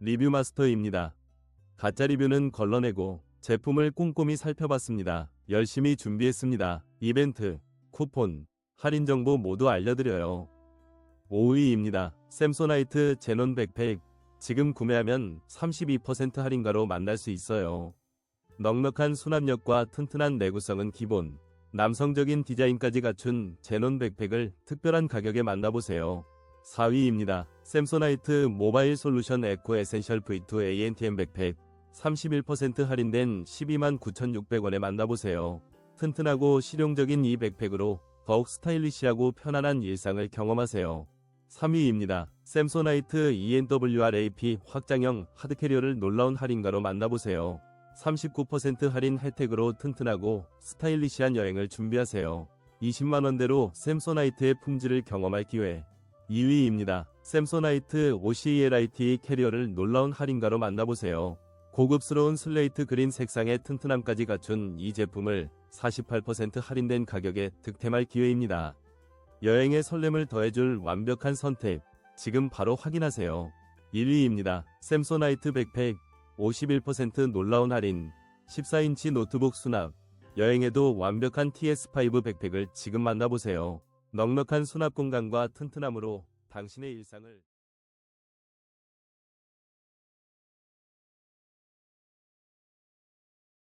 리뷰 마스터입니다. 가짜 리뷰는 걸러내고 제품을 꼼꼼히 살펴봤습니다. 열심히 준비했습니다. 이벤트, 쿠폰, 할인 정보 모두 알려드려요. 5위입니다. 샘소나이트 제논 백팩. 지금 구매하면 32% 할인가로 만날 수 있어요. 넉넉한 수납력과 튼튼한 내구성은 기본. 남성적인 디자인까지 갖춘 제논 백팩을 특별한 가격에 만나보세요. 4위입니다. 샘소나이트 모바일 솔루션 에코 에센셜 V2 ANTM 백팩 31% 할인된 129,600원에 만나보세요. 튼튼하고 실용적인 이 백팩으로 더욱 스타일리시하고 편안한 일상을 경험하세요. 3위입니다. 샘소나이트 ENWRAP 확장형 하드캐리어를 놀라운 할인가로 만나보세요. 39% 할인 혜택으로 튼튼하고 스타일리시한 여행을 준비하세요. 20만원대로 샘소나이트의 품질을 경험할 기회. 2위입니다. 샘소나이트 OCELIT 캐리어를 놀라운 할인가로 만나보세요. 고급스러운 슬레이트 그린 색상의 튼튼함까지 갖춘 이 제품을 48% 할인된 가격에 득템할 기회입니다. 여행의 설렘을 더해줄 완벽한 선택. 지금 바로 확인하세요. 1위입니다. 샘소나이트 백팩 51% 놀라운 할인 14인치 노트북 수납 여행에도 완벽한 TS5 백팩을 지금 만나보세요. 넉넉한 수납 공간과 튼튼함으로 당신의 일상을